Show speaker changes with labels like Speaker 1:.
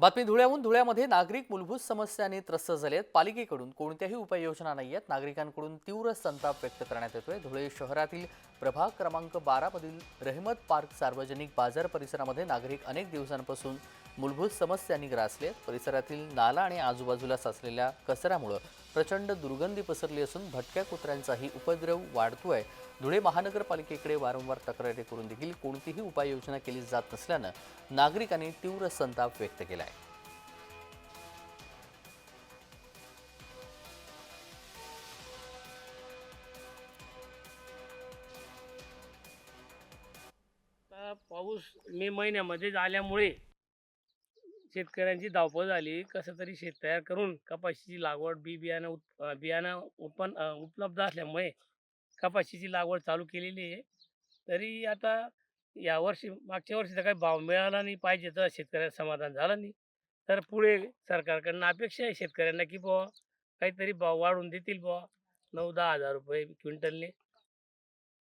Speaker 1: बातमी धुळ्याहून धुळ्यामध्ये नागरिक मूलभूत समस्यांनी त्रस्त झाले आहेत पालिकेकडून कोणत्याही उपाययोजना नाही आहेत नागरिकांकडून तीव्र संताप व्यक्त करण्यात येतोय. धुळे शहरातील प्रभाग क्रमांक बारामधील रहमत पार्क सार्वजनिक बाजार परिसरामध्ये नागरिक अनेक दिवसांपासून मूलभूत समस्यांनी ग्रासले आहेत परिसरातील नाला आणि आजूबाजूला साचलेल्या कचऱ्यामुळं प्रचंड दुर्गंधी पसरली असून भटक्या कुत्र्यांचाही उपद्रव वाढतोय. धुळे महानगरपालिकेकडे वारंवार तक्रारी करून देखील कोणतीही उपाययोजना केली जात नसल्यानं नागरिकांनी तीव्र संताप व्यक्त केला आहे
Speaker 2: पाऊस मे महिन्यामध्ये आल्यामुळे शेतकऱ्यांची धावपळ झाली. कसं तरी शेत तयार करून कपाशीची लागवड बी बियाणं उत् बियाणं उपन उपलब्ध असल्यामुळे कपाशीची लागवड चालू केलेली आहे. तरी आता यावर्षी मागच्या वर्षी तर काही भाव मिळाला नाही पाहिजे तर शेतकऱ्याला समाधान झालं नाही. तर पुढे सरकारकडनं अपेक्षा आहे शेतकऱ्यांना की बुवा काहीतरी भाव वाढवून देतील बुवा. नऊ दहा हजार रुपये क्विंटलने.